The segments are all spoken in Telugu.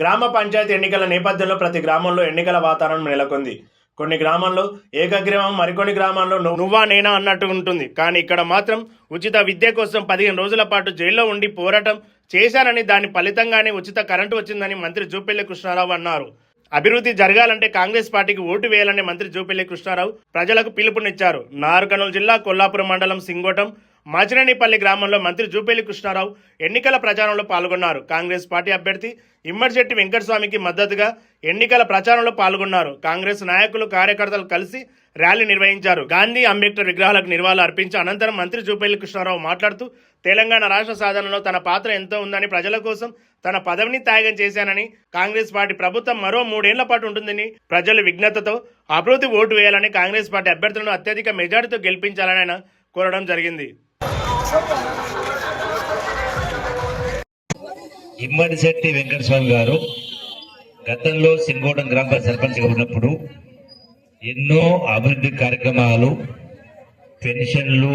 గ్రామ పంచాయతీ ఎన్నికల నేపథ్యంలో ప్రతి గ్రామంలో ఎన్నికల వాతావరణం నెలకొంది. కొన్ని గ్రామాల్లో ఏకగ్రీవం మరికొన్ని గ్రామాల్లో ను- నువ్వా నేనా అన్నట్టు ఉంటుంది. కానీ ఇక్కడ మాత్రం ఉచిత విద్య కోసం పదిహేను రోజుల పాటు జైల్లో ఉండి పోరాటం చేశారని దాని ఫలితంగానే ఉచిత కరెంటు వచ్చిందని మంత్రి జూపల్లి కృష్ణారావు అన్నారు. అభివృద్ధి జరగాలంటే కాంగ్రెస్ పార్టీకి ఓటు వేయాలని మంత్రి జూపల్లి కృష్ణారావు ప్రజలకు పిలుపునిచ్చారు. నార్కర్నూలు జిల్లా కొల్లాపురం మండలం సింగోటం మాచినేనిపల్లి గ్రామంలో మంత్రి జూపేలి కృష్ణారావు ఎన్నికల ప్రచారంలో పాల్గొన్నారు. కాంగ్రెస్ పార్టీ అభ్యర్థి ఇమ్మడిశెట్టి వెంకటస్వామికి మద్దతుగా ఎన్నికల ప్రచారంలో పాల్గొన్నారు. కాంగ్రెస్ నాయకులు కార్యకర్తలు కలిసి ర్యాలీ నిర్వహించారు. గాంధీ అంబేద్కర్ విగ్రహాలకు నివాళులు అర్పించి అనంతరం మంత్రి జూపల్లి కృష్ణారావు మాట్లాడుతూ తెలంగాణ రాష్ట్ర సాధనలో తన పాత్ర ఎంతో ఉందని ప్రజల కోసం తన పదవిని త్యాగం చేశానని కాంగ్రెస్ పార్టీ ప్రభుత్వం మరో మూడేళ్ళ పాటు ఉంటుందని ప్రజలు విజ్ఞతతో అభివృద్ధి ఓటు వేయాలని కాంగ్రెస్ పార్టీ అభ్యర్థులను అత్యధిక మెజార్టీతో గెలిపించాలని ఆయన కోరడం జరిగింది. ఇమ్మడిశెట్టి వెంకటస్వామి గారు గతంలో సింగోటం గ్రామ సర్పంచ్ సర్పంచ్గా ఉన్నప్పుడు ఎన్నో అభివృద్ధి కార్యక్రమాలు పెన్షన్లు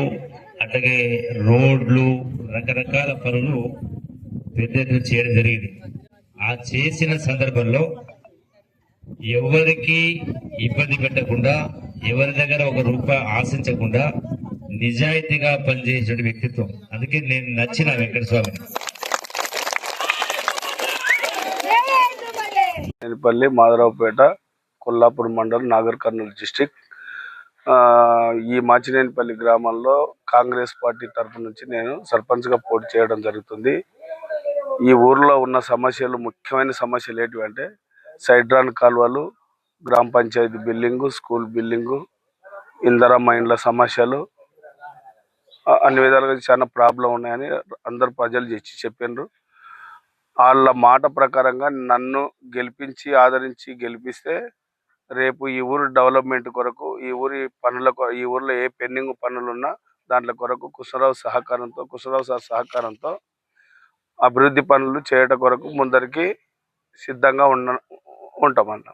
అట్లాగే రోడ్లు రకరకాల పనులు పెద్ద ఎత్తున చేయడం జరిగింది. ఆ చేసిన సందర్భంలో ఎవరికి ఇబ్బంది పెట్టకుండా ఎవరి దగ్గర ఒక రూపాయి ఆశించకుండా నిజాయితీగా పనిచేసే వ్యక్తిత్వం. అందుకే నేను నచ్చిన వెంకటస్వామిని. నేనిపల్లి మాధవరావుపేట కొల్లాపూర్ మండలం నాగర్ కర్నూలు డిస్టిక్. ఈ మాచినేనిపల్లి గ్రామంలో కాంగ్రెస్ పార్టీ తరఫు నుంచి నేను సర్పంచ్గా పోటీ చేయడం జరుగుతుంది. ఈ ఊర్లో ఉన్న సమస్యలు ముఖ్యమైన సమస్యలు ఏంటివంటే సైడ్రాన్ కాలువలు గ్రామ పంచాయతీ బిల్డింగు స్కూల్ బిల్డింగు ఇందర ఇండ్ల సమస్యలు అన్ని విధాలుగా చాలా ప్రాబ్లం ఉన్నాయని అందరు ప్రజలు చేసి చెప్పిండ్రు వాళ్ళ మాట ప్రకారంగా నన్ను గెలిపించి ఆదరించి గెలిపిస్తే రేపు ఈ ఊరు డెవలప్మెంట్ కొరకు ఈ ఊరి పనుల ఈ ఊర్లో ఏ పెండింగ్ పనులు ఉన్నా దాంట్ల కొరకు కుషరావు సహకారంతో కుషరావు సార్ సహకారంతో అభివృద్ధి పనులు చేయట కొరకు ముందరికి సిద్ధంగా ఉన్న ఉంటామన్న.